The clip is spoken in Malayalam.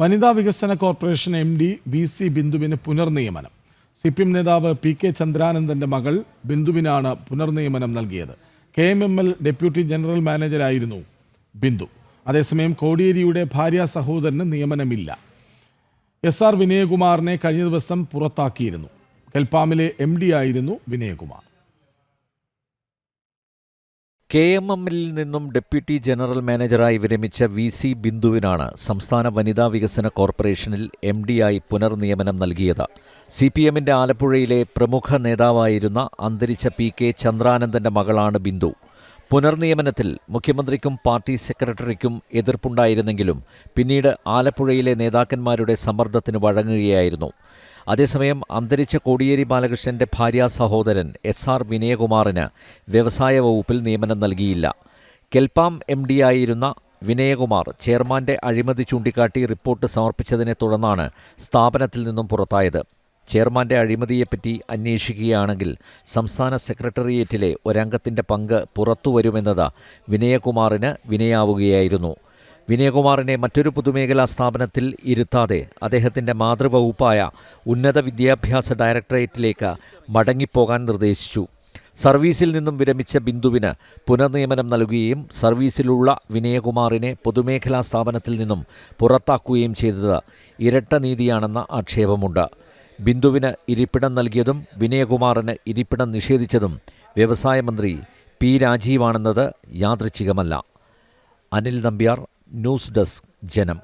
വനിതാ വികസന corporation M D V C ബിന്ദുവിന് പുനർനിയമനം. സി പി എം നേതാവ് പി കെ ചന്ദ്രാനന്ദന്റെ മകൾ ബിന്ദുവിനാണ് പുനർനിയമനം നൽകിയത്. K M M L deputy general മാനേജരായിരുന്നു Bindu. അതേസമയം കോടിയേരിയുടെ ഭാര്യ സഹോദരന് നിയമനമില്ല. എസ് ആർ വിനയകുമാറിനെ കഴിഞ്ഞ ദിവസം പുറത്താക്കിയിരുന്നു. കെൽപ്പാമിലെ എം ഡി ആയിരുന്നു വിനയകുമാർ. കെ എം എമ്മിൽ നിന്നും ഡെപ്യൂട്ടി ജനറൽ മാനേജറായി വിരമിച്ച വി സി ബിന്ദുവിനാണ് സംസ്ഥാന വനിതാ വികസന കോർപ്പറേഷനിൽ എം ഡിയായി പുനർനിയമനം നൽകിയത്. സി പി എമ്മിന്റെ ആലപ്പുഴയിലെ പ്രമുഖ നേതാവായിരുന്ന അന്തരിച്ച പി കെ ചന്ദ്രാനന്ദന്റെ മകളാണ് ബിന്ദു. പുനർനിയമനത്തിൽ മുഖ്യമന്ത്രിക്കും പാർട്ടി സെക്രട്ടറിക്കും എതിർപ്പുണ്ടായിരുന്നെങ്കിലും പിന്നീട് ആലപ്പുഴയിലെ നേതാക്കന്മാരുടെ സമ്മർദ്ദത്തിന് വഴങ്ങുകയായിരുന്നു. അതേസമയം അന്തരിച്ച കോടിയേരി ബാലകൃഷ്ണന്റെ ഭാര്യ സഹോദരൻ എസ് ആർ വിനയകുമാറിന് വ്യവസായ വകുപ്പിൽ നിയമനം നൽകിയില്ല. കെൽപാം എം ആയിരുന്ന വിനയകുമാർ ചെയർമാന്റെ അഴിമതി ചൂണ്ടിക്കാട്ടി റിപ്പോർട്ട് സമർപ്പിച്ചതിനെ തുടർന്നാണ് സ്ഥാപനത്തിൽ നിന്നും പുറത്തായത്. ചെയർമാന്റെ അഴിമതിയെപ്പറ്റി അന്വേഷിക്കുകയാണെങ്കിൽ സംസ്ഥാന സെക്രട്ടേറിയറ്റിലെ ഒരംഗത്തിന്റെ പങ്ക് പുറത്തുവരുമെന്നത് വിനയകുമാറിന് വിനയാവുകയായിരുന്നു. വിനയകുമാറിനെ മറ്റൊരു പൊതുമേഖലാ സ്ഥാപനത്തിൽ ഇരുത്താതെ അദ്ദേഹത്തിന്റെ മാതൃവകുപ്പായ ഉന്നത വിദ്യാഭ്യാസ ഡയറക്ടറേറ്റിലേക്ക് മടങ്ങിപ്പോകാൻ നിർദ്ദേശിച്ചു. സർവീസിൽ നിന്നും വിരമിച്ച ബിന്ദുവിന് പുനർനിയമനം നൽകുകയും സർവീസിലുള്ള വിനയകുമാറിനെ പൊതുമേഖലാ സ്ഥാപനത്തിൽ നിന്നും പുറത്താക്കുകയും ചെയ്തത് ഇരട്ട നീതിയാണെന്ന ആക്ഷേപമുണ്ട്. ബിന്ദുവിന് ഇരിപ്പിടം നൽകിയതും വിനയകുമാറിന് ഇരിപ്പിടം നിഷേധിച്ചതും വ്യവസായ മന്ത്രി പി രാജീവാണെന്നത് യാദൃച്ഛികമല്ല. അനിൽ നമ്പ്യാർ ന്യൂസ് ഡെസ്ക് ജനം.